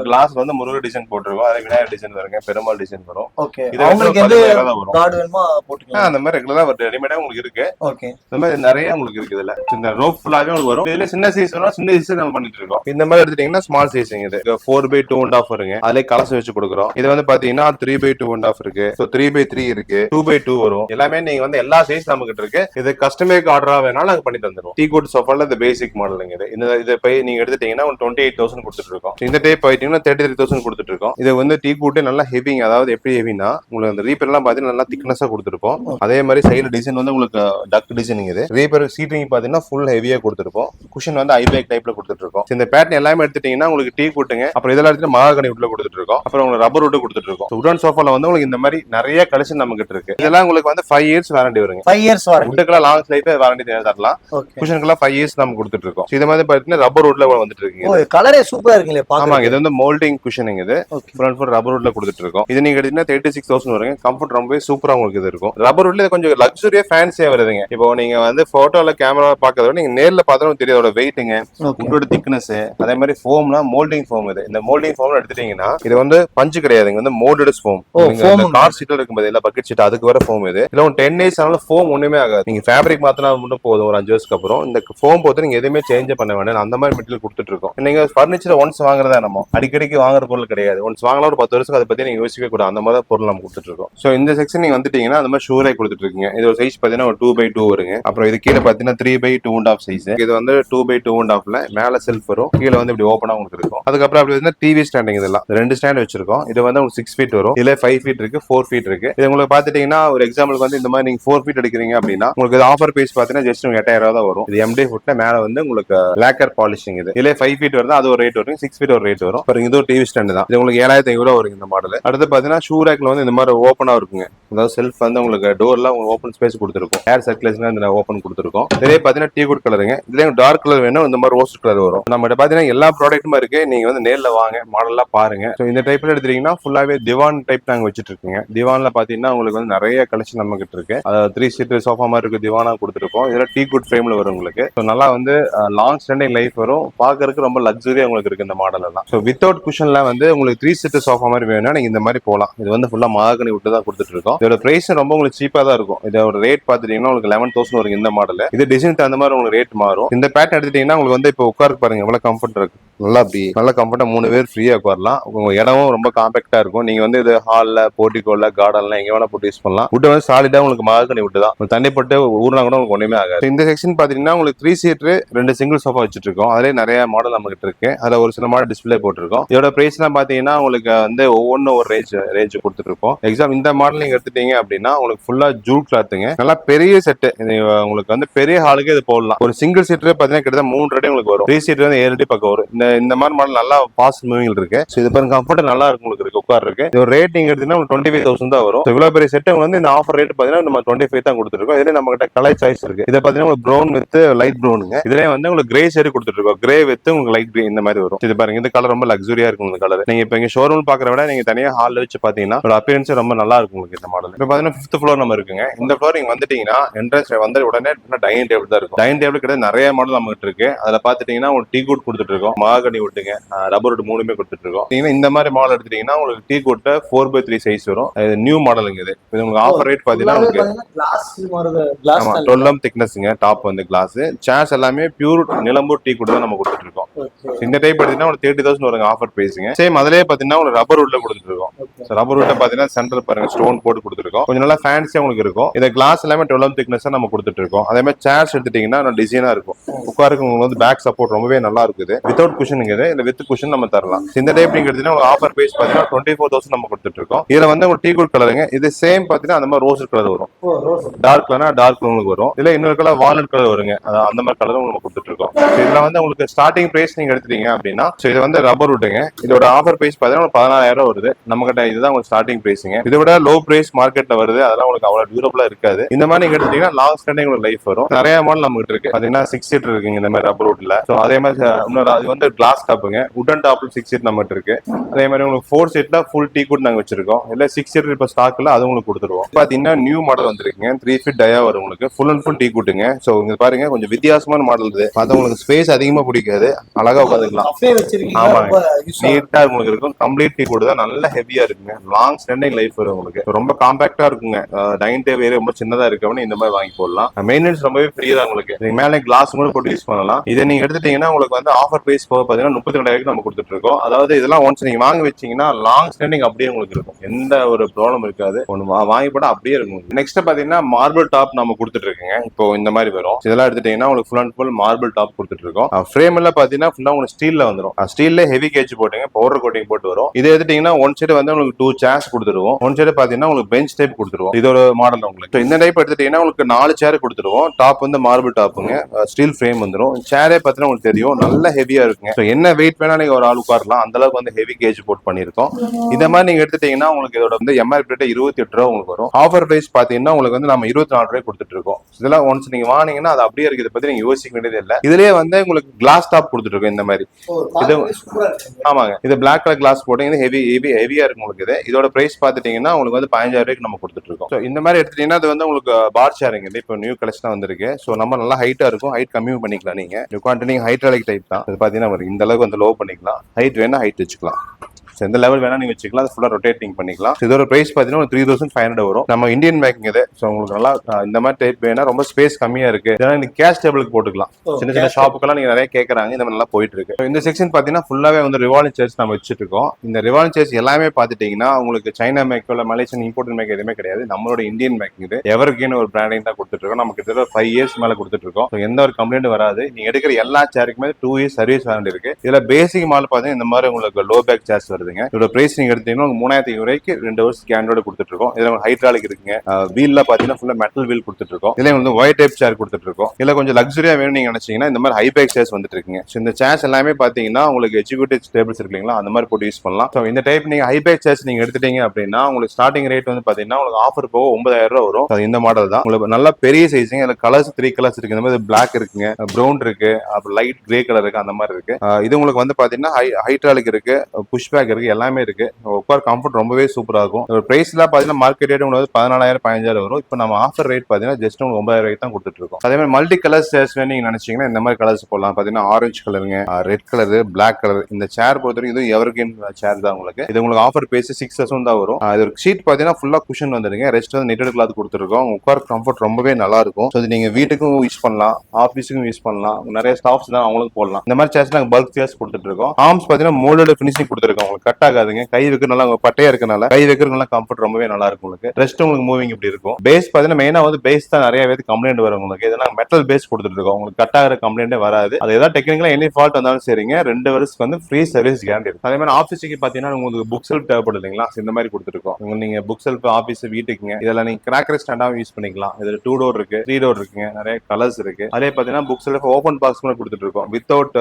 கிளாஸ் வந்து முருகர் டிசைன் போட்டிருக்கோம். அது விநாயகர் டிசைன் வருங்க பெருமாள் டிசைன் வரும். ஓகே இது கார்டு வேணுமோ போட்டுக்கலாம். அந்த மாதிரி ரெகுலரா ரெடிமேடா உங்களுக்கு இருக்கு. ஓகே இந்த மாதிரி நிறைய உங்களுக்கு இருக்கு இதுல. இந்த ரோப் ஃபுல்லாவே உங்களுக்கு வரும். இதுல சின்ன சைஸ் வரும் சின்ன சைஸ் நம்ம பண்ணிட்டு இருக்கோம். இந்த மாதிரி எடுத்துட்டீங்கன்னா ஸ்மால் சைஸிங் இது. Four by two and half வருங்க. அதுல கலசம் வச்சு கொடுக்குறோம். இது வந்து பாத்தீங்கன்னா three by two and half இருக்கு. ஸோ த்ரீ பை த்ரீ இருக்கு. டூ பை டூ வரும். எல்லாமே நீங்க வந்து எல்லா சைஸ் நம்ம கிட்ட இருக்கு. இது கஸ்டமருக்கு ஆர்டரா வேணாலும் நாங்க பண்ணி தந்துருவோம். டீ கோட் சோஃபால இந்த பேசிக் மாடலுங்க இது. இந்த இதை போய் நீங்க எடுத்துட்டீங்கன்னா ஒரு டுவெண்ட்டி எயிட் தௌசண்ட் கொடுத்துட்டு இருக்கோம். இந்த டைப் போயிட்டீங்கன்னா தேர்ட்டி த்ரீ தௌசண்ட் கொடுத்துட்டு இருக்கோம். இது வந்து டீ கூட்டு நல்லா ஹெவிங் அதாவது எப்படி ஹெவினா உங்களுக்கு அந்த ரீப்பர் எல்லாம் பாத்தீங்கன்னா நல்லா திக்னஸா கொடுத்துருப்போம். அதே மாதிரி சைடு டிசைன் வந்து உங்களுக்கு டக் டிசைனிங் இது. ரீப்பர் சீட்டிங் பாத்தீங்கன்னா ஃபுல் ஹெவியா கொடுத்துருப்போம். குஷன் வந்து ஐபேக் டைப்ல கொடுத்துட்டு இருக்கோம். இந்த பேட்டர்ன் எல்லாமே எடுத்துட்டீங்கன்னா உங்களுக்கு டீ கூட்டுங்க அப்புறம் இதெல்லாம் எடுத்துட்டு மகாகனி உட்ல கொடுத்துட்டு இருக்கோம். அப்புறம் உங்களுக்கு ரப்பர் உட்டு கொடுத்துட்டு இருக்கோம். உடன் சோஃபால வந்து உங்களுக்கு இந்த மாதிரி நிறைய கலெக்ஷன் நம்ம கிட்ட இருக்கு. இதெல்லாம் உங்களுக்கு வந்து ஃபைவ் இயர்ஸ் வாரண்டி வருங்க ஃபைவ் இயர்ஸ் வாரண்டி உட்டுக்கெல்லாம் லாங் லைஃப் வாரண்டி தரலாம். ஓகே குஷனுக்கெல்லாம் ஃபைவ் இயர்ஸ் நம்ம கொடுத்துட்டு இருக்கோம் இது மாதிரி பாத்தீங்கன்னா ரப்பர் உட்ல வந்துட்டு இருக்கீங்க கலரே சூப்பரா இருக்குங்களே ஆமாங்க இது வந்து மோல்டிங் குஷனிங் இது. ஃப்ரண்ட் ஃபுல் ரப்பர் வுட்ல கொடுத்துட்டு இருக்கோம் இது நீங்க எடுத்தீங்கன்னா தேர்ட்டி சிக்ஸ் தௌசண்ட் வருங்க. கம்ஃபர்ட் ரொம்பவே சூப்பரா உங்களுக்கு இது இருக்கும். ரப்பர் வுட்ல கொஞ்சம் லக்ஸரியா ஃபேன்சியா வருதுங்க. இப்போ நீங்க வந்து போட்டோல கேமரா பாக்கிறத விட நீங்க நேர்ல பார்த்தா தெரியும் அதோட வெயிட்டுங்க உங்களோட திக்னஸ் அதே மாதிரி ஃபோம்னா மோல்டிங் ஃபோம் இது. இந்த மோல்டிங் ஃபோம் எடுத்துட்டீங்கன்னா இது வந்து பஞ்சு கிடையாதுங்க வந்து மோல்டட் ஃபோம். கார் சீட்ல இருக்கும்போது இல்ல பக்கெட் சீட் அதுக்கு வர ஃபோம் இது. இல்ல டென் டேஸ் ஆனாலும் ஃபோம் ஒன்றுமே ஆகாது. நீங்க ஃபேப்ரிக் மாத்தினா மட்டும் போதும் ஒரு அஞ்சு வருஷத்துக்கு அப்புறம். இந்த ஃபோம் போது நீங்கள் எதுவுமே சேஞ்ச் பண்ண வேண்டாம் அந்த மாதிரி மெட்டீரியல் கொடுத்துட்டு இருக்கோம். நீங்கள் ஃபர்னிச்சர் ஒன்ஸ் வாங்குறதா நம்ம அடிக்கடிக்கு வாங்குற பொருள் கிடையாது. ஒன்ஸ் வாங்கலாம் ஒரு பத்து வருஷத்துக்கு அதை பத்தி நீங்கள் யோசிக்கவே கூடாது. அந்த மாதிரி தான் பொருள் நம்ம கொடுத்துட்டு இருக்கோம். ஸோ இந்த செக்ஷன் நீங்கள் வந்துட்டீங்கன்னா அந்த மாதிரி ஷூரே கொடுத்துட்டு இருக்கீங்க. இது ஒரு சைஸ் பார்த்தீங்கன்னா ஒரு டூ பை டூ வருங்க. அப்புறம் இது கீழே பாத்தீங்கன்னா three by two and half size இது வந்து டூ பை டூ அண்ட் ஆஃப்ல மேலே செல்ஃப் வரும். கீழே வந்து இப்படி ஓப்பனாக உங்களுக்கு இருக்கும் அதுக்கப்புறம் அப்படி வந்து டிவி ஸ்டாண்டிங் இதெல்லாம் ரெண்டு ஸ்டாண்ட் வச்சிருக்கோம். இது வந்து உங்களுக்கு சிக்ஸ் ஃபீட் வரும். இதில் ஃபைவ் ஃபீட் இருக்கு ஃபோர் ஃபீட் இருக்கு. இது உங்களுக்கு பார்த்துட்டீங்கன்னா ஒரு எக்ஸாம்பிளுக்கு வந்து இந்த மாதிரி நீங்கள் ஃபோர் ஃபீட் எடுக்கிறீங்க அப்படின்னா உங்களுக்கு இது ஆஃபர் பேஸ் பாத்தீங்கன்னா ஜஸ்ட் உங்களுக்கு எட்டாயிரம் ரூபா தான் வரும். இது எம்டி ஃபுட்ல மேல வந்து உங்களுக்கு uh, லேக்கர் பாலிஷிங் இது. இதுல ஃபைவ் ஃபீட் வருது அது ஒரு ரேட் வரும். சிக்ஸ் ஃபீட் ஒரு ரேட் வரும். அப்புறம் இது ஒரு டிவி ஸ்டாண்ட் தான். இது உங்களுக்கு ஏழாயிரத்தி ஐநூறு வரும் இந்த மாடல் அடுத்து பாத்தீங்கன்னா ஷூ ரேக்ல வந்து இந்த மாதிரி ஓப்பனா இருக்குங்க. அதாவது செல்ஃப் வந்து உங்களுக்கு டோர்ல உங்களுக்கு ஓப்பன் ஸ்பேஸ் கொடுத்துருக்கும். ஏர் சர்க்குலேஷன் இந்த ஓப்பன் கொடுத்துருக்கும். இதே பாத்தீங்கன்னா டீ குட் கலருங்க இதுல டார்க் கலர் வேணும் இந்த மாதிரி ரோஸ்ட் கலர் வரும். நம்ம பாத்தீங்கன்னா எல்லா ப்ராடக்ட்டுமே இருக்கு. நீங்க வந்து நேர்ல வாங்க மாடல்லாம் பாருங்க. ஸோ இந்த டைப்ல எடுத்துட்டீங்கன்னா ஃபுல்லாவே திவான் டைப் நாங்க வச்சுட்டு இருக்கீங்க. திவான்ல பாத்தீங்கன்னா உங்களுக்கு வந்து நிறைய கலெக்ஷன் நம்ம கிட்ட இருக்கு. அதாவது த்ரீ சீட்டர் சோஃபா மாதிரி இருக்கு திவானா கொடுத்துருக்கோம். இதுல டீ குட் ஃப்ரேமில் வரும் உங்களுக்கு. ஸோ நல்லா வந்து லாங் ஸ்டாண்டிங் லைஃப் வரும். பார்க்கறதுக்கு ரொம்ப லக்ஸரியா உங்களுக்கு இருக்கு இந்த மாடல் எல்லாம். ஸோ வித்தவுட் குஷன்லாம் வந்து உங்களுக்கு த்ரீ சீட்டர் சோஃபா மாதிரி வேணும்னா நீங்கள் இந்த மாதிரி போகலாம் இது வந்து ஃபுல்லாக மாகனி விட்டு தான் கொடுத்துட்டு இருக்கோம். இதோட ப்ரைஸும் ரொம்ப உங்களுக்கு சீப்பாக தான் இருக்கும். இதோட ரேட் பார்த்துட்டீங்கன்னா உங்களுக்கு லெவன் தௌசண்ட் வரும் இந்த மாடல் இது டிசைன் தகுந்த மாதிரி உங்களுக்கு ரேட் மாறும். இந்த பேட்டர்ன் எடுத்துட்டீங்கன்னா உங்களுக்கு வந்து இப்போ உட்காருக்கு பாருங்க எவ்வளோ கம்ஃபர்ட் இருக்கு. நல்லா அப்படி நல்லா கம்ஃபர்ட்டாக மூணு பேர் ஃப்ரீயாக உட்காரலாம். உங்கள் இடமும் ரொம்ப காம்பேக்டா இருக்கும். நீங்கள் வந்து இது ஹாலில் போர்ட்டிகோல கார்டன்லாம் எங்கே வேணால் போட்டு யூஸ் பண்ணலாம். வுட் வந்து சாலிடாக உங்களுக்கு மாகனி விட்டு தான். தண்ணி போட்டு ஊர்னா கூட உங்களுக்கு ஒன்றுமே ஆகாது. இந்த செக்ஷன் பாத்தீங்கன்னா உங்களுக்கு த்ரீ சீட்டர் ரெண்டு சிங்கிள் சோஃபா வச்சுட்டு இருக்கோம் அதிலே நிறைய மாடல் நம்ம கிட்ட இருக்கு. அதில் ஒரு சில மாடல் டிஸ்பிளே போட்டிருக்கோம். இதோட பிரைஸ் எல்லாம் பாத்தீங்கன்னா உங்களுக்கு வந்து ஒவ்வொன்றும் ஒரு ரேஞ்ச் ரேஞ்ச் கொடுத்துருக்கோம் எக்ஸாம் இந்த மாடல் நீங்கள் எடுத்துட்டீங்க அப்படின்னா உங்களுக்கு ஃபுல்லா ஜூட் கிளாத்துங்க நல்லா பெரிய செட்டு உங்களுக்கு வந்து பெரிய ஹாலுக்கு இது போடலாம். ஒரு சிங்கிள் சீட்டர் பாத்தீங்கன்னா கிட்டத்தட்ட மூணு ரேட்டு உங்களுக்கு வரும். த்ரீ சீட்டர் வந்து ஏழு பக்கம் வரும். இந்த இந்த மாதிரி மாடல் நல்லா ஃபாஸ்ட் மூவிங் இருக்கு. ஸோ இது பாருங்க கம்ஃபர்ட் நல்லா இருக்கும் உங்களுக்கு இருக்கு உட்கார் இருக்கு இது ஒரு ரேட் நீங்கள் எடுத்தீங்கன்னா டுவெண்ட்டி ஃபைவ் தௌசண்ட் தான் வரும். இவ்வளோ பெரிய செட்டு வந்து இந்த ஆஃபர் ரேட் பார்த்தீங்கன்னா நம்ம டுவெண்ட்டி ஃபைவ் தான் கொடுத்துருக்கோம் இதுல நம்ம கிட்ட கலர் சாய்ஸ் இருக்கு. இதை பாத்தீங்கன்னா உங்களுக்கு ப்ரௌன் வித் லைட் ப்ரௌனுங்க இதுல வந்து உங்களுக்கு கிரே சரி கொடுத்துருக்கோம் கிரே வித் உங்களுக்கு லைட் கிரே இந்த மாதிரி வரும். இது பாருங்க இந்த கலர் ரொம்ப லக்ஸரியா இருக்கும் இந்த கலர் நீங்க இப்ப இங்க ஷோரூம் பாக்குற விட நீங்க தனியா ஹால்ல வச்சு பாத்தீங்கன்னா ஒரு அப்பியரன்ஸ் ரொம்ப நல்லா இருக்கும் உங்களுக்கு இந்த மாடல் இப்ப பாத்தீங்கன்னா ஃபிஃப்த் ஃப்ளோர் நம்ம இருக்குங்க. இந்த ஃப்ளோர் நீங்க வந்துட்டீங்கன்னா என்ட்ரன்ஸ் வந்த உடனே டைனிங் டேபிள் தான் இருக்கும். டைனிங் டேபிள் கிட்ட நிறைய மாடல் நம்ம கிட்ட இருக்கு. அதுல பாத்துட்டீங்கன்னா உங்களுக்கு டீ கோட் கொடுத்துட்டு இருக்கோம் மாகனி விட்டுங்க ரப்பர் விட்டு மூணுமே கொடுத்துட்டு இருக்கோம் நீங்க இந்த மாதிரி மாடல் எடுத்துட்டீங்கன்னா உங்களுக்கு டீ குட்ட ஃபோர் பை த்ரீ சைஸ் வரும். இது நியூ மாடலுங்க இது. உங்களுக்கு ஆஃபர் ரேட் பாத்தீங்கன்னா உங்களுக்கு கிளாஸ் மாதிரி கிளாஸ் ஆமா டுவெல் திக்னஸ்ங்க டாப் வந்து கிளாஸ் சேர்ஸ் எல்லாமே பியூர் நிலம்பூர் டீ கூட தான் நம்ம கொடுத்துட்டு இருக்கோம். இந்த டைப் எடுத்தீங்கன்னா ஒரு தேர்ட்டி தௌசண்ட் வருங்க ஆஃபர் பேசுங்க சேம் அதுலயே பாத்தீங்கன்னா ஒரு ரப்பர் உட்ல கொடுத்துட்டு இருக்கோம். ரப்பர் உட்ல பாத்தீங்கன்னா சென்டர் பாருங்க ஸ்டோன் போட்டு கொடுத்துருக்கோம் கொஞ்சம் நல்லா ஃபேன்சியா உங்களுக்கு இருக்கும். இந்த கிளாஸ் எல்லாமே டுவெல் திக்னஸ் நம்ம கொடுத்துட்டு இருக்கோம். அதே மாதிரி சேர்ஸ் எடுத்துட்டீங்கன்னா டிசைனா இருக்கும். உட்காருக்கு உங்களுக்கு வந்து பேக் சப்போர்ட் ரொம்பவே நல்லா இருக்குது. வித்தவுட் குஷன் இது. இல்ல வித் குஷன் நம்ம தரலாம். இந்த டைப் நீங்க எடுத்தீங்கன்னா ஆஃபர் பேஸ் பாத்தீங்கன்னா டுவெண்ட்டி ஃபோர் தௌசண்ட் நம்ம கொடுத்துட்டு இருக்கோம். இதுல வந்து ஒரு டீ குட் கலருங்க இது சேம் பாத்தீங்கன்னா அந்த மாதிரி ரோஸ் கலர் வரும். டார்க் கலர்னா டார்க் உங்களுக்கு வரும். இல்ல இன்னொரு கலர் வாலட் கலர் வருங்க. அதான் அந்த மாதிரி கலரும் உங்களுக்கு கொடுத்துட்டு இருக்கோம் இதுல வந்து உங்களுக்கு ஸ்டார்டிங் பிரைஸ் நீங்க எடுத்துட்டீங்க அப்படின்னா இது வந்து ரப்பர் விட்டுங்க இதோட ஆஃபர் பிரைஸ் பாத்தீங்கன்னா பதினாயிரம் ரூபாய் வருது. நம்ம கிட்ட இதுதான் உங்களுக்கு ஸ்டார்டிங் பிரைஸுங்க இதை விட லோ பிரைஸ் மார்க்கெட்ல வருது. அதெல்லாம் உங்களுக்கு அவ்வளவு டியூரபிளா இருக்காது. இந்த மாதிரி நீங்க எடுத்தீங்கன்னா லாங் ஸ்டாண்டிங் உங்களுக்கு லைஃப் வரும். நிறைய மாடல் நம்ம கிட்ட இருக்கு. பாத்தீங்கன்னா சிக்ஸ் சீட் இருக்குங்க இந்த மாதிரி ரப்பர் வுட்ல ஸோ அதே மாதிரி இன்னொரு அது வந்து கிளாஸ் டாப்புங்க உடன் டாப்ல சிக்ஸ் சீட் நம்ம கிட்ட இருக்கு. அதே மாதிரி உங்களுக்கு ஃபோர் சீட்ல ஃபுல் டீ கூட நாங்க வச்சிருக்கோம். இல்ல சிக்ஸ் சீட் இப்போ ஸ்டாக்ல அது உங்களுக்கு கொடுத்துருவோம். பாத்தீங்கன்னா நியூ மாடல் வந்திருக்கு வந்திருக்குங்க த்ரீ ஃபீட் டயா வரும் உங்களுக்கு ஃபுல் அண்ட் ஃபுல் டீ கூட்டுங்க. ஸோ இங்க பாருங்க கொஞ்சம் வித்தியாசமான மாடல் இது. பார்த்தா உங்களுக்கு ஸ்பேஸ் அதிகமா பிடிக்காது. அழகா உட்காந்துக்கலாம். ஆமாங்க. நீட்டா உங்களுக்கு இருக்கும். கம்ப்ளீட் டீ கூட தான் நல்ல ஹெவியா இருக்குங்க. லாங் ஸ்டாண்டிங் லைஃப் வரும் உங்களுக்கு. ரொம்ப காம்பாக்டா இருக்குங்க. டைனிங் டேபிள் ரொம்ப சின்னதா இருக்கவனே இந்த மாதிரி வாங்கி போடலாம். மெயின்டெனன்ஸ் ரொம்பவே ஃப்ரீ தான் உங்களுக்கு. நீங்க மேலே கிளாஸ் கூட போட்டு யூஸ் பண்ணலாம். இதை நீங்க எடுத்துட்டீங்கன்னா உங்களுக்கு வந்து ஆஃபர் பிரைஸ் போக பாத்தீங்கன்னா முப்பத்தி ரெண்டாயிரம் நம்ம கொடுத்துட்டு இருக்கோம். அதாவது இதெல்லாம் ஒன்ஸ் நீங்க வாங்கி வச்சீங்கன்னா லாங் ஸ்டாண்டிங் அப்படியே உங்களுக்கு இருக்கும். எந்த ஒரு ப்ராப்ளம் இருக்காது. ஒன்று வாங்கி போட அப்படியே இருக்கும். நெக்ஸ்ட் பாத்தீங்கன்னா மார்பிள் டாப் நம்ம கொடுத்துட்டு இருக்கோங்க இப்போ இந்த மாதிரி வரும். இதெல்லாம் எடுத்துட்டீங்கன்னா உங்களுக்கு full and full marble top கொடுத்துட்டு இருக்கோம் ஃப்ரேம் எல்லாம் பாத்தீங்கன்னா ஃபுல்லா உங்களுக்கு ஸ்டீல்ல வந்துடும் ஸ்டீல்ல ஹெவி கேஜ் போட்டுங்க பவுடர் கோட்டிங் போட்டு வரும். இதை எடுத்துட்டீங்கன்னா ஒன் சைடு வந்து உங்களுக்கு டூ சேர்ஸ் கொடுத்துருவோம். ஒன் சைடு பாத்தீங்கன்னா உங்களுக்கு பெஞ்ச் டைப் கொடுத்துருவோம். இது ஒரு மாடல் உங்களுக்கு. இந்த டைப் எடுத்துட்டீங்கன்னா உங்களுக்கு நாலு சேர் கொடுத்துருவோம். டாப் வந்து மார்பிள் டாப்புங்க ஸ்டீல் ஃப்ரேம் வந்துடும் சேரே பார்த்தீங்கன்னா உங்களுக்கு தெரியும். நல்ல ஹெவியா இருக்குங்க. என்ன வெயிட் வேணா நீங்க ஒரு ஆள் உட்காரலாம். அந்த அளவுக்கு வந்து ஹெவி கேஜ் போட் பண்ணிருக்கோம் இந்த மாதிரி நீங்க எடுத்துட்டீங்கன்னா உங்களுக்கு இதோட வந்து எம்ஆர்பி ரேட் இருபத்தி எட்டு ரூபா உங்களுக்கு வரும். ஆஃபர் பிரைஸ் பாத்தீங்கன்னா உங்களுக்கு வந்து நம்ம இருபத்தி நாலு ரூபாய் கொடுத்துட்டு இருக்கோம் இதெல்லாம் ஒன்ஸ் நீங்க வாங்கினீங்கன்னா அது அப்படியே இருக்கு இதை பத்தி நீங்க யோசிக்க வேண்டியது இல்ல. இதுலயே வந்து உங்களுக்கு கிளாஸ் டாப் கொடுத்துட்டு இருக்கோம் இந்த மாதிரி. இருக்குங்க. ஆமாங்க. இது பிளாக் கலர் கிளாஸ் போட்டீங்க இது ஹெவி ஹெவி ஹெவியா இருக்கும் உங்களுக்கு இது. இதோட பிரைஸ் பாத்துட்டீங்கன்னா உங்களுக்கு வந்து பதினஞ்சாயிரம் ரூபாய்க்கு நம்ம கொடுத்துட்டு இருக்கோம் So, இந்த மாதிரி எடுத்துட்டீங்கன்னா அது வந்து உங்களுக்கு பார் ஷேரிங் இது. இப்போ நியூ கலெக்ஷன் வந்திருக்கு. ஸோ நம்ம நல்லா ஹைட்டா இருக்கும். ஹைட் கம்மி பண்ணிக்கலாம் நீங்க. நீங்க ஹைட்ராலிக் டைப் தான். இது பாத்தீங்கன்னா இந்த அளவுக்கு வந்து லோ பண்ணிக்கலாம். ஹைட் வேணா ஹைட் வச்சுக்கலாம். So, எந்த லெவல் வேணா நீங்க வச்சுக்கலாம். அது ஃபுல்லா ரொட்டேட்டிங் பண்ணிக்கலாம். இதோட பிரைஸ் பாத்தீங்கன்னா த்ரீ தௌசண்ட் ஃபைவ் ஹண்ட்ரட் வரும். நம்ம இந்தியன் மேக்கிங் இது. ஸோ உங்களுக்கு நல்லா இந்த மாதிரி டைப் வேணா ரொம்ப ஸ்பேஸ் கம்மியா இருக்கு. இதெல்லாம் நீங்க கேஷ் டேபிளுக்கு போட்டுக்கலாம். சின்ன சின்ன ஷாப்புக்கெல்லாம் நீங்க நிறைய கேட்கறாங்க இந்த மாதிரி நல்லா போயிட்டு இருக்கு இந்த செக்ஷன் பாத்தீங்கன்னா ஃபுல்லாவே வந்து ரிவால்விங் சேர்ஸ் நம்ம வச்சுட்டு இருக்கோம். இந்த ரிவால்விங் சேர்ஸ் எல்லாமே பாத்துட்டீங்கன்னா உங்களுக்கு சைனா மேக்கோ இல்ல மலேசியன் இம்போர்ட் மேக் எதுவுமே கிடையாது. நம்மளோட இந்தியன் மேக்கிங் இது. எவருக்குன்னு ஒரு பிராண்டிங் தான் கொடுத்துட்டு இருக்கோம் நமக்கு கிட்டத்தட்ட ஃபைவ் இயர்ஸ் மேல கொடுத்துட்டு இருக்கோம் எந்த ஒரு கம்ப்ளைண்ட் வராது. நீங்க எடுக்கிற எல்லா சேருக்குமே டூ இயர்ஸ் சர்வீஸ் வாரண்டி இருக்கு. இதுல பேசிக் மால் பாத்தீங்கன்னா இந்த மாதிரி உங்களுக்கு லோ பேக் சேர்ஸ் வருதுங்க இதோட பிரைஸ் நீங்க எடுத்தீங்கன்னா மூணாயிரத்தி ஐநூறு ரூபாய்க்கு ரெண்டு வருஷம் கேண்டோட கொடுத்துட்டு இருக்கோம் இதுல ஹைட்ராலிக் இருக்குங்க. வீல்ல பாத்தீங்கன்னா ஃபுல்லா மெட்டல் வீல் கொடுத்துட்டு இருக்கோம் இதுல வந்து ஒயிட் டைப் சேர் கொடுத்துட்டு இருக்கோம் இல்ல கொஞ்சம் லக்ஸரியா வேணும் நீங்க நினைச்சீங்கன்னா இந்த மாதிரி ஹை பேக் சேர்ஸ் வந்துட்டு இருக்குங்க இந்த சேர்ஸ் எல்லாமே பாத்தீங்கன்னா உங்களுக்கு எக்ஸிகூட்டிவ் டேபிள்ஸ் இருக்கு இல்லைங்களா அந்த மாதிரி போட்டு யூஸ் பண்ணலாம். ஸோ இந்த டைப் நீங்க ஹை பேக் சேர்ஸ் நீங்க எடுத்துட்டீங்க அப்படின்னா உங்களுக்கு ஸ்டார்டிங் ரேட் வந்து பாத்தீங்கன்னா உங்களுக்கு ஆஃபர் போக ஒன்பதாயிரம் ரூபா வரும். அது இந்த மாடல் தான். உங்களுக்கு நல்ல பெரிய சைஸுங்க இதுல கலர்ஸ் த்ரீ கலர்ஸ் இருக்கு. இந்த மாதிரி பிளாக் இருக்குங்க ப்ரௌன் இருக்கு அப்புறம் லைட் கிரே கலர் இருக்கு அந்த மாதிரி இருக்கு. இது உங்களுக்கு வந்து பாத்தீங்கன்னா ஹைட்ராலிக் இருக்கு புஷ் பேக் இருக்கு எல்லாமே இருக்கு. உட்கார் கம்ஃபர்ட் ரொம்பவே சூப்பரா இருக்கும். ப்ரைஸ்லாம் பார்த்தீங்கன்னா எல்லாம் பாத்தீங்கன்னா மார்க்கெட் ரேட் உங்களுக்கு பதினாலாயிரம் பதினஞ்சாயிரம் வரும். இப்போ நம்ம ஆஃபர் ரேட் பாத்தீங்கன்னா ஜஸ்ட் உங்களுக்கு ஒன்பதாயிரம் ரேட் தான் கொடுத்துட்டு இருக்கோம். அதே மாதிரி மல்டி கலர் சேர்ஸ் வேணும் நீங்க நினைச்சீங்கன்னா இந்த மாதிரி கலர்ஸ் போடலாம். பாத்தீங்கன்னா ஆரஞ்சு கலருங்க ரெட் கலர் பிளாக் கலர் இந்த சேர் பொறுத்த வரைக்கும் இது எவர்கின் சேர் தான் உங்களுக்கு. இது உங்களுக்கு ஆஃபர் பேசி சிக்ஸ் தௌசண்ட் தான் வரும். இது ஒரு சீட் பாத்தீங்கன்னா ஃபுல்லா குஷன் வந்துருங்க ரெஸ்ட் வந்து நெட்டட் கிளாத் கொடுத்துருக்கோம். உட்கார் கம்ஃபர்ட் ரொம்பவே நல்லா இருக்கும். ஸோ நீங்கள் நீங்க வீட்டுக்கும் யூஸ் பண்ணலாம். ஆஃபீஸுக்கும் யூஸ் பண்ணலாம். நிறைய ஸ்டாஃப்ஸ் தான் அவங்களுக்கு போடலாம். இந்த மாதிரி சேர்ஸ் நாங்கள் பல்க் சேர்ஸ் கொடுத்துட்டு இருக்கோம். ஆர்ம்ஸ் பாத்தீங்கன்னா மோல்டோட ஃபினிஷிங் கொடுத்துருக்கோம் கட் ஆகாதுங்க. கை வைக்க நல்லா பட்டையா இருக்கனால கை வைக்கிறது கம்ஃபர்ட் ரொம்பவே நல்லா இருக்கும் உங்களுக்கு. ரெஸ்ட் உங்களுக்கு மூவிங் இப்படி இருக்கும். பேஸ் பார்த்தீங்கன்னா மெயினா வந்து பேஸ் தான் நிறைய பேருக்கு கம்ப்ளைண்ட் வரும் உங்களுக்கு. இதெல்லாம் மெட்டல் பேஸ் கொடுத்துட்டு இருக்கோம். உங்களுக்கு கட் ஆகிற கம்ப்ளைண்டே வராது. அது ஏதாவது டெக்னிக்கலா எனி ஃபால்ட் வந்தாலும் சரிங்க. ரெண்டு வருஷத்துக்கு வந்து ஃப்ரீ சர்வீஸ் கேரண்டி இருக்கும். அதே மாதிரி ஆஃபீஸுக்கு பாத்தீங்கன்னா உங்களுக்கு புக் செல்ஃப் தேவைப்படுது இல்லைங்களா? இந்த மாதிரி கொடுத்துருக்கோம் நீங்க புக் செல்ஃப் ஆஃபீஸ் வீட்டுக்குங்க. இதெல்லாம் நீங்க கிராக்கர் ஸ்டாண்டாவும் யூஸ் பண்ணிக்கலாம். இதுல டூ டோர் இருக்கு த்ரீ டோர் இருக்குங்க. நிறைய கலர்ஸ் இருக்கு. அதே பாத்தீங்கன்னா புக் செல்ஃப் ஓப்பன் பாக்ஸ் கூட கொடுத்துட்டு இருக்கோம். வித்தவுட்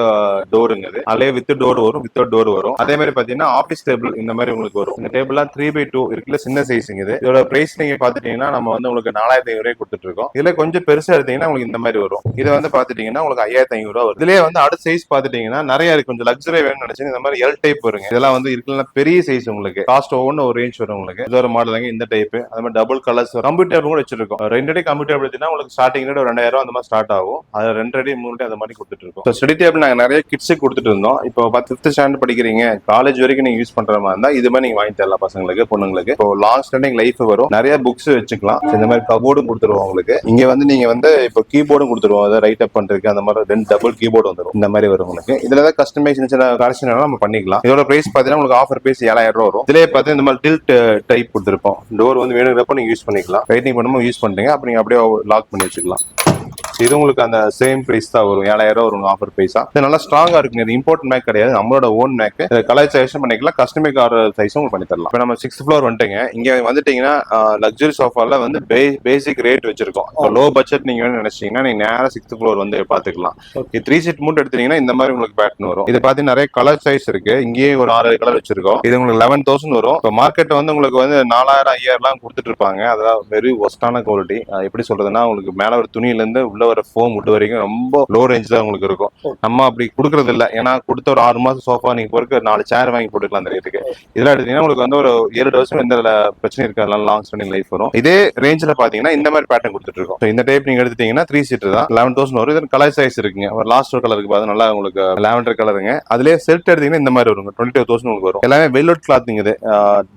டோருங்க uh, அது. அதே வித் டோர் வரும் வித்தவுட் டோர் வரும். அதே மாதிரி பாத்தீங்கன்னா ஆஃபீஸ் டேபிள் இந்த மாதிரி உங்களுக்கு வரும். இந்த டேபிள்லாம் த்ரீ பை டூ இருக்குல்ல சின்ன சைஸுங்க இது. இதோட பிரைஸ் நீங்க பாத்துட்டீங்கன்னா நம்ம வந்து உங்களுக்கு நாலாயிரத்தி ஐநூறு கொடுத்துட்டு இருக்கோம் இதுல கொஞ்சம் பெருசா எடுத்தீங்கன்னா உங்களுக்கு இந்த மாதிரி வரும். இதை வந்து பாத்துட்டீங்கன்னா உங்களுக்கு ஐயாயிரத்தி ஐநூறு ரூபா வரும். இதுலயே வந்து அடுத்த சைஸ் பாத்துட்டீங்கன்னா நிறைய இருக்கு. கொஞ்சம் லக்ஸரி வேணும்னு நினைச்சு இந்த மாதிரி எல் டைப் வருங்க. இதெல்லாம் வந்து இருக்குல்ல பெரிய சைஸ் உங்களுக்கு. காஸ்ட் ஒவ்வொன்று ஒரு ரேஞ்ச் வரும் உங்களுக்கு. இது ஒரு மாடலுங்க இந்த டைப் அது மாதிரி டபுள் கலர்ஸ் கம்ப்யூட்டர் கூட வச்சிருக்கோம். ரெண்டு அடி கம்ப்யூட்டர் எடுத்தீங்கன்னா உங்களுக்கு ஸ்டார்டிங் ரேட் ஒரு ரெண்டாயிரம் ரூபா அந்த மாதிரி ஸ்டார்ட் ஆகும். அது ரெண்டு அடி மூணு அடி அந்த மாதிரி கொடுத்துட்டு இருக்கோம் ஸ்டடி டேபிள் நாங்க நிறைய கிட்ஸுக்கு கொடுத்துட்டு இருந்தோம். இப்போ பத்து ஃபிஃப்த் ஸ்டாண்டர்ட் படிக்கிறீங்க. காலேஜ் வரைக்கும் நீங்க யூஸ் பண்ற மாதிரி இருந்தா இது மாதிரி நீங்க வாங்கி தரலாம் பசங்களுக்கு பொண்ணுங்களுக்கு. இப்போ லாங் ஸ்டாண்டிங் லைஃப் வரும். நிறைய புக்ஸ் வச்சுக்கலாம். இந்த மாதிரி கபோர்டும் கொடுத்துருவோம் உங்களுக்கு. இங்க வந்து நீங்க வந்து இப்போ கீபோர்டும் கொடுத்துருவோம். அதை ரைட் அப் பண்றதுக்கு அந்த மாதிரி ரெண்டு டபுள் கீபோர்டு வந்துடும் இந்த மாதிரி வரும் உங்களுக்கு. இதுல ஏதாவது கஸ்டமைஸ் சின்ன சின்ன கரெக்ஷன் நம்ம பண்ணிக்கலாம். இதோட பிரைஸ் பாத்தீங்கன்னா உங்களுக்கு ஆஃபர் பிரைஸ் ஏழாயிரம் ரூபா வரும். இதுலயே பார்த்தீங்கன்னா இந்த மாதிரி டில்ட் டைப் கொடுத்துருப்போம். டோர் வந்து வேணுங்கிறப்ப நீங்க யூஸ் பண்ணிக்கலாம். ரைட்டிங் பண்ணும்போது யூஸ் பண்ணுறீங்க அப்ப நீங்க அப்படியே லாக் பண்ணி வச்சுக்கலாம். இது உங்களுக்கு அந்த சேம் பிரைஸ் தான் வரும். ஏழாயிரம் ரூபா வரும் ஆஃபர் பிரைஸா இது நல்லா ஸ்ட்ராங்கா இருக்குங்க. இது இம்போர்ட் மேக் கிடையாது. நம்மளோட ஓன் மேக் கலரைசேஷன் பண்ணிக்கலாம். கஸ்டமைக் ஆர்டர் சைஸும் உங்களுக்கு பண்ணி தரலாம். இப்போ நம்ம சிக்ஸ்த் ஃப்ளோர் வந்துட்டீங்க. இங்க வந்துட்டீங்கன்னா லக்ஸரி சோஃபால வந்து பேசிக் ரேட் வச்சிருக்கோம். லோ பட்ஜெட் நீங்க வேணும்னு நினைச்சீங்கன்னா நீங்க நேரா சிக்ஸ்த் ஃப்ளோர் வந்து பாத்துக்கலாம். இது த்ரீ சீட் மூட் எடுத்தீங்கன்னா இந்த மாதிரி உங்களுக்கு பேட்டர்ன் வரும். இது பாத்தீங்கன்னா நிறைய கலர் சைஸ் இருக்கு. இங்கேயே ஒரு ஆறு கலர் வச்சிருக்கோம். இது உங்களுக்கு லெவன் தௌசண்ட் வரும். இப்போ மார்க்கெட் வந்து உங்களுக்கு வந்து நாலாயிரம் ஐயாயிரம்லாம் கொடுத்துட்டு இருப்பாங்க. அதெல்லாம் வெரி ஒஸ்டான குவாலிட்டி எப்படி சொல்றதுன்னா உங்களுக்கு மேல ஒரு துணியில இருந்து உள்ள வர ஃபோம் விட்டு வரைக்கும் ரொம்ப லோ ரேஞ்ச் தான் உங்களுக்கு இருக்கும். நம்ம அப்படி கொடுக்கறது இல்லை. ஏன்னா கொடுத்த ஒரு ஆறு மாசம் சோஃபா நீங்க பொறுக்க நாலு சேர் வாங்கி போட்டுக்கலாம் அந்த ரேட்டுக்கு இதெல்லாம் எடுத்தீங்கன்னா உங்களுக்கு வந்து ஒரு ஏழு வருஷம் எந்த பிரச்சனை இருக்காது லாங் ஸ்டாண்டிங் லைஃப் வரும். இதே ரேஞ்சில் பாத்தீங்கன்னா இந்த மாதிரி பேட்டர்ன் கொடுத்துட்டு இருக்கோம். இந்த டைப் நீங்க எடுத்துட்டீங்கன்னா த்ரீ சீட்டர் தான். லெவன் தௌசண்ட் வரும். இதன் கலர் சைஸ் இருக்குங்க. ஒரு லாஸ்ட் ஒரு கலருக்கு பார்த்து நல்லா உங்களுக்கு uh, லாவெண்டர் கலருங்க அதுலயே செல்ட் எடுத்தீங்கன்னா இந்த மாதிரி வரும் டுவெண்ட்டி டூ தௌசண்ட் உங்களுக்கு வரும். எல்லாமே வெல்வெட் கிளாத்திங் இது.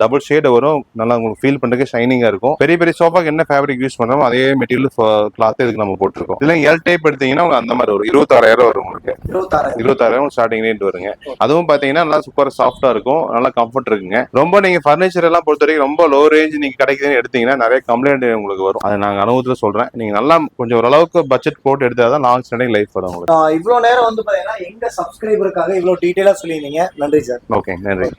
டபுள் ஷேட் வரும். நல்லா உங்களுக்கு ஃபீல் பண்றதுக்கு ஷைனிங்கா இருக்கும். பெரிய பெரிய சோஃபாக்கு என்ன ஃபேப்ரிக் யூஸ் பண்றோமோ அதே மெட்டீரியல் கிளாத் இதுக்கு நம்ம போட்டிருக்கோம். இதுல எல் டைப் எடுத்தீங்கன்னா உங்களுக்கு அந்த மாதிரி வரும் இருபத்தாறாயிரம் வரும் உங்களுக்கு. இருபத்தாறாயிரம். இருபத்தாயிரம் ஸ்டார்டிங் ரேட் வருங்க. அதுவும் பாத்தீங்கன்னா நல்லா சூப்பர் சாஃப்டா இருக்கும். நல்லா கம்ஃபர்ட் இருக்குங்க. ரொம்ப நீங்க ஃபர்னிச்சர் எல்லாம் பொறுத்த வரைக்கும் ரொம்ப லோ ரேஞ்ச் நீங்க கிடைக்குதுன்னு எடுத்தீங்கன்னா நிறைய கம்ப்ளைண்ட் உங்களுக்கு வரும். அதை நாங்க அனுபவத்துல சொல்றேன். நீங்க நல்லா கொஞ்சம் ஓரளவுக்கு பட்ஜெட் போட்டு எடுத்தாதான் லாங் ஸ்டாண்டிங் லைஃப் வரும் உங்களுக்கு. இவ்வளவு நேரம் வந்து பாத்தீங்கன்னா எங்க சப்ஸ்கிரைபருக்காக இவ்வளவு டீட்டெயிலா சொல்லியிருந்தீங்க. நன்றி சார் ஓகே நன்றி.